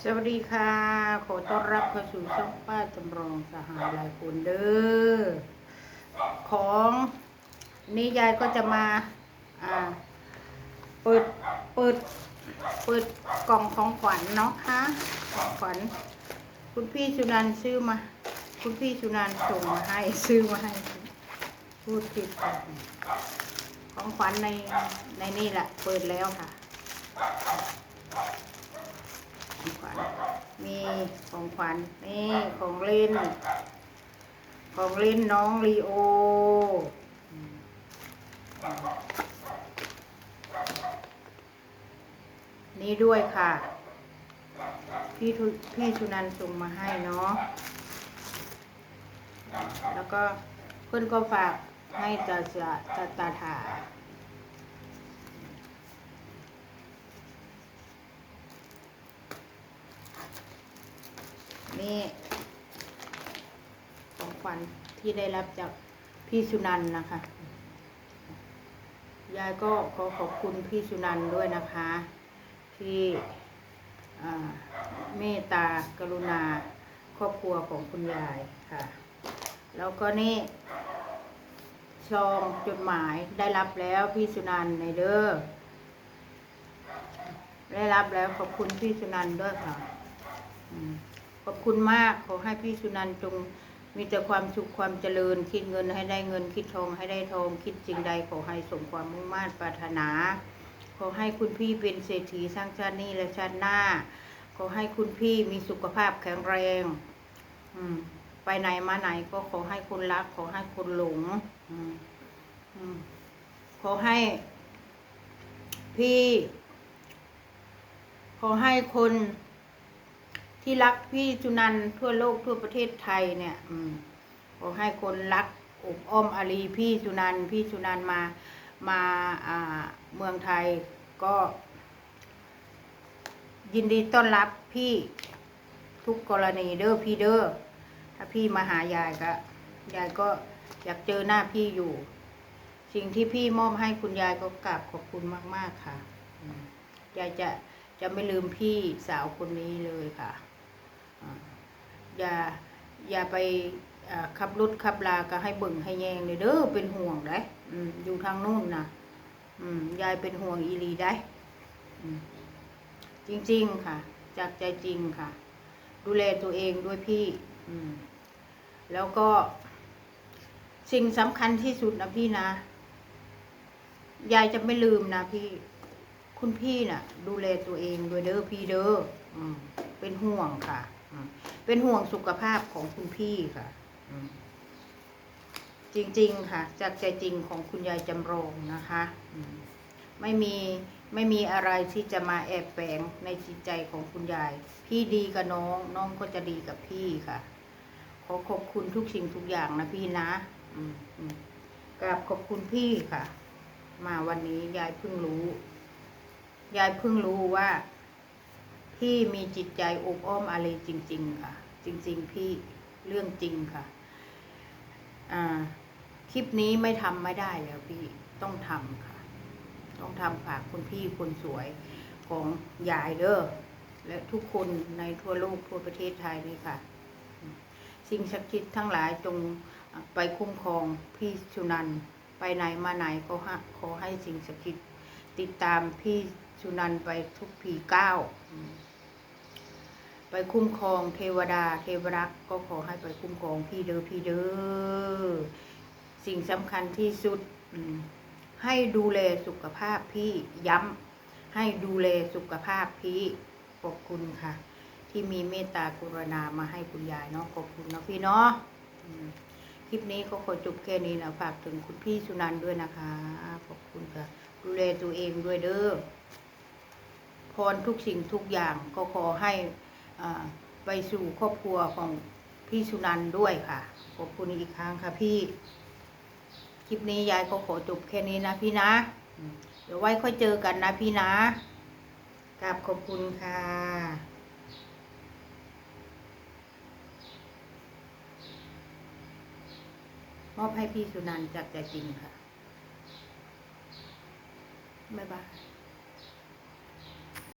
สวัสดีค่ะ ขอต้อนรับเข้าสู่ช่องป้าจำลองสหายหลายคนเด้อของนี่ยายก็จะมาอ่าเปิดเปิดเปิดกล่องของขวัญเนาะคะของขวัญคุณพี่สุนันซื้อมา คุณพี่สุนันส่งมาให้ซื้อมาให้พูดผิดค่ะของขวัญในในนี่แหละเปิดแล้วค่ะ ของขวัญมีของขวัญนี่ของเล่น ของเล่นน้องลีโอนี่ด้วยค่ะ พี่ทุพี่ชุนันท์ส่งมาให้เนาะแล้วก็เพื่อนก็ฝากให้ตาจะตาตาถา นี่ของขวัญที่ได้รับจากพี่สุนันนะคะ ยายก็ขอขอบคุณพี่สุนันด้วยนะคะ ที่เมตตากรุณาครอบครัวของคุณยายค่ะ แล้วก็นี่ซองจดหมายได้รับแล้วพี่สุนันในเด้อได้รับแล้วขอบคุณพี่สุนันด้วยค่ะ ขอบคุณมากขอให้พี่สุนันท์จงมีแต่ความสุขความเจริญ คิดเงินให้ได้เงิน คิดทองให้ได้ทอง คิดสิ่งใดขอให้สมความมุ่งมั่นปรารถนา ขอให้คุณพี่เป็นเศรษฐีสร้างชาตินี้และชาติหน้า ขอให้คุณพี่มีสุขภาพแข็งแรง อืม ไปไหนมาไหนก็ขอให้คนรัก ขอให้คนหลง อืมอืมขอให้ พี่ ขอให้คน ที่รักพี่จุนันทั่วโลกทั่วประเทศไทยเนี่ยอืมขอให้คนรักอบอ้อมอารีพี่จุนันพี่จุนันมามาเมืองไทยก็ ยินดีต้อนรับพี่ทุกกรณีเด้อพี่เด้อถ้าพี่มาหายายก็ยายก็อยากเจอหน้าพี่อยู่ สิ่งที่พี่มอบให้คุณยายก็กราบขอบคุณมาก ๆ ค่ะยายจะจะไม่ลืมพี่สาวคนนี้เลยค่ะ อย่าอย่าไปขับรถขับลาก็ให้เบิ่งให้แยงเลยเด้อเป็นห่วงได้อยู่ทางนู้นนะยายเป็นห่วงอีหลีได้จริง ๆ ค่ะ จากใจจริงค่ะ ดูแลตัวเองด้วยพี่แล้วก็ สิ่งสำคัญที่สุดนะพี่นะยายจะไม่ลืมนะพี่ คุณพี่น่ะ ดูแลตัวเองด้วยเด้อพี่เด้อเป็นห่วงค่ะ เป็นห่วงสุขภาพของคุณพี่ค่ะอืมจริง ๆ ค่ะ จากใจจริงของคุณยายจำลองนะคะอืมไม่มีไม่มีอะไรที่จะมาแอบแฝงในจิตใจของคุณยาย พี่ดีกับน้องน้องก็จะดีกับพี่ค่ะ ขอขอบคุณทุกสิ่งทุกอย่างนะพี่นะอืมอืมกราบขอบคุณพี่ค่ะ มาวันนี้ยายเพิ่งรู้ ยายเพิ่งรู้ว่า พี่มีจิตใจอบอ้อมอารีจริง ๆ ค่ะ จริง ๆ พี่เรื่องจริงค่ะ อ่า คลิปนี้ไม่ทำไม่ได้แล้วพี่ต้องทำค่ะ ต้องทำฝากคุณพี่คนสวยของยายเด้อและทุกคนในทั่วโลกทั่วประเทศไทยนี่ค่ะ สิ่งศักดิ์สิทธิ์ทั้งหลายจงไปคุ้มครองพี่สุนันไปไหนมาไหนก็ขอให้สิ่งศักดิ์สิทธิ์ติดตามพี่สุนันไปทุกผีก้าว ไปคุ้มครองเทวดาเทวรักษ์ก็ขอให้ไปคุ้มครองพี่เด้อพี่เด้อสิ่งสำคัญที่สุดให้ดูแลสุขภาพพี่ย้ำให้ดูแลสุขภาพพี่ขอบคุณค่ะ ที่มีเมตตากรุณามาให้คุณยายเนาะขอบคุณนะพี่เนาะคลิปนี้ก็ขอจบแค่นี้นะฝากถึงคุณพี่สุนันด้วยนะคะขอบคุณค่ะ ดูแลตัวเองด้วยเด้อพรทุกสิ่งทุกอย่างก็ขอให้ ไปสู่ครอบครัวของพี่สุนันด้วยค่ะ ขอบคุณอีกครั้งค่ะพี่ คลิปนี้ยายก็ขอจบแค่นี้นะพี่นะ เดี๋ยวไว้ค่อยเจอกันนะพี่นะกราบขอบคุณค่ะมอบให้พี่สุนันจากใจจริงค่ะ บ๊ายบาย